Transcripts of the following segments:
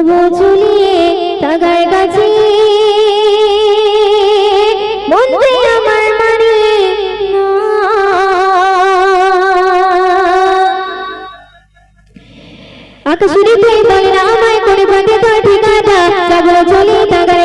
তব ঝুলিয়ে তাগায় গাছে মন্ত্রে আমার মানে আকাশুরিতে তাই রামায় করে ভাগে তার ঠিকানা তব ঝুলিয়ে তাগায়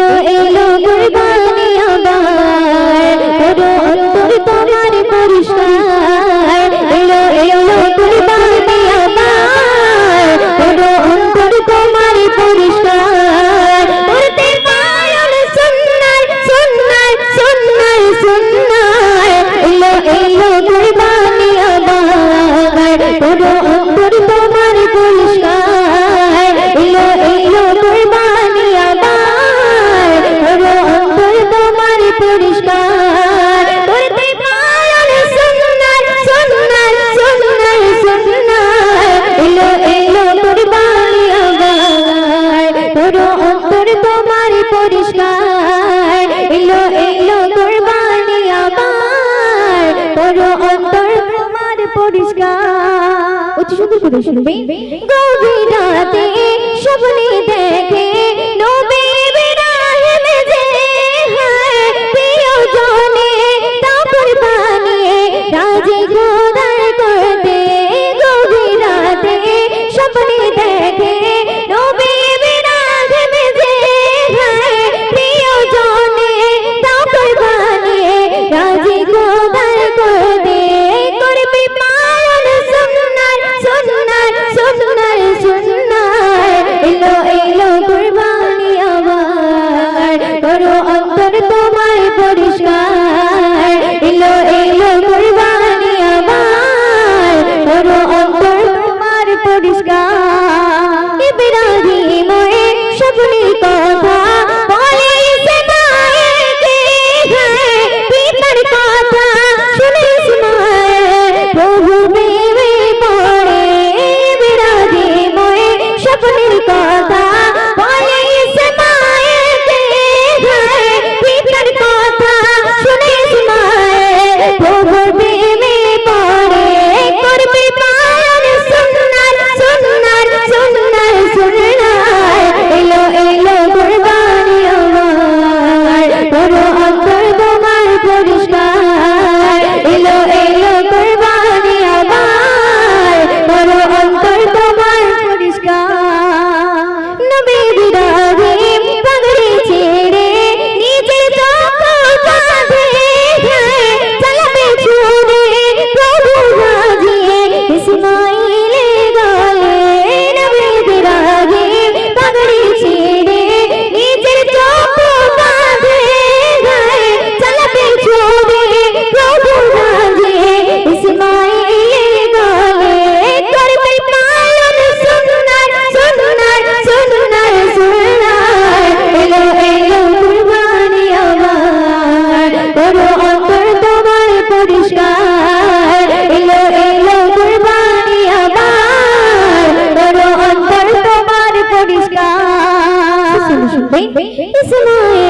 এলো এলো কুরবানি আমার পুরো অন্তর তোমার পরিষ্কার। এলো এলো কুরবানি আমার পুরো অন্তর তোমার পরিষ্কার। করতে পায়ন সুন্দর সুন্দর সুন্দর সুন্দর। এলো এলো কুরবানি আমার পুরো অন্তর সুন্দর করে শুনবে গভীর রাতে স্বপ্নে দেখে নবী বিরাহিম যে হায় প্রিয়জনে তারপর বানিয়ে রাজে গোদার করতে গভীর রাতে স্বপ্নে দেখে Isso não é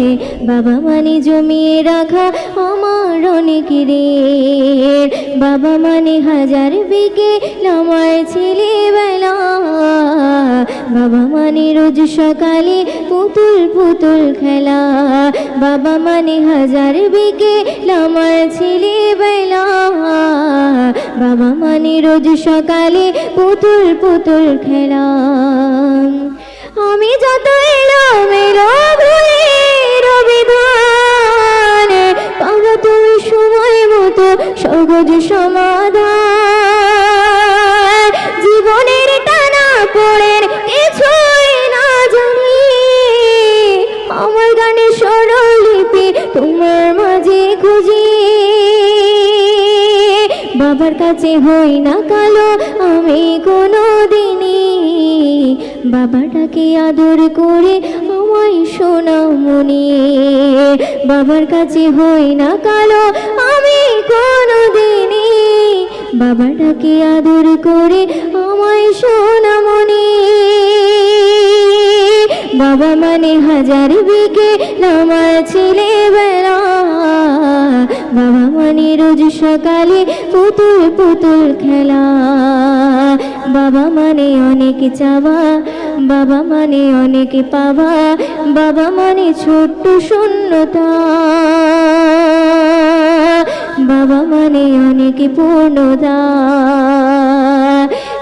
দিন বাবা মানে জমিয়ে রাখা আমার অনেক ঋণ বাবা মানে হাজার বিকে আমার ছেলেবেলা। বাবা মানে রোজ সকালে পুতুল পুতুল খেলা। বাবা মানে হাজার বিকে আমার ছেলেবেলা। বাবা মানে রোজ সকালে পুতুল পুতুল খেলা। আমি যত এলো মেলো ভুলে রবিধান পাবো তুমি সময় মতো সহজ সমাধান। জীবনের টানা পড়ে কিছুই না জানি। আমার গানে সরল লিপি তোমার মাঝে খুঁজি। বাবার কাছে হই না কালো, আমি কোনো দিনই বাবাটাকে আদর করে আমায় সোনা মনে। বাবার কাছে হই না কালো, আমি কোনো দিনই বাবা ডাকে আদর করে আমায় সোনামণি বাবা মানে হাজার বিকে আমার ছেলেবেলা। বাবা মানে রোজ সকালে পুতুল পুতুল খেলা। বাবা মানে অনেক চাওয়া বাবা মানে অনেক পাওয়া, বাবা মানে ছোট্ট শূন্যতা। বাবা মানে অনেক পূর্ণতা।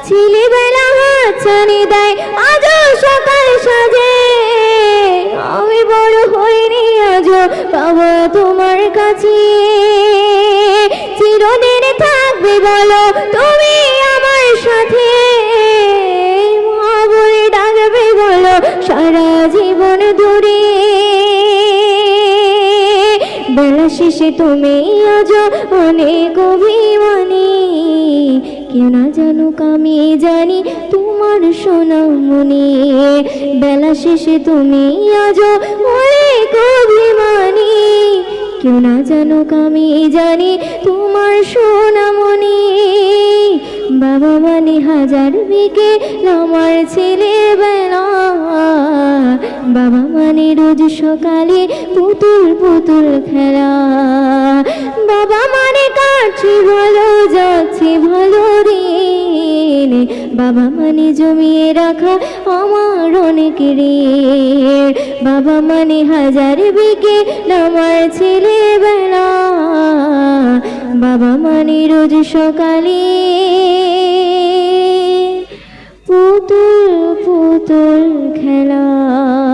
ছেলেবেলা হাতছানি দেয় আজ সকাল সাজে। আমি বড় হইনি আজ বাবা তোমার কাছে। চিরদিন থাকবে বলো তুমি তুমি আজ অনেক অভিমানী। কেন না জানুক আমি জানি তোমার সোনামণি। বেলা শেষে তুমি আজ অনেক অভিমানী। কেউ না আমি জানি তোমার সোনামণি। বাবা মানে হাজার বিকে আমার ছেলেবেলা বাবা মানে রোজ সকালে পুতুল পুতুল খেলা। বাবা মানে কাটছে ভালো যাচ্ছে ভালো দিন। বাবা মানে জমিয়ে রাখা আমার অনেক ঋণ। বাবা মানে হাজার বিকে আমার ছেলেবেলা বাবা মানে রোজ সকালে 不得不准开了。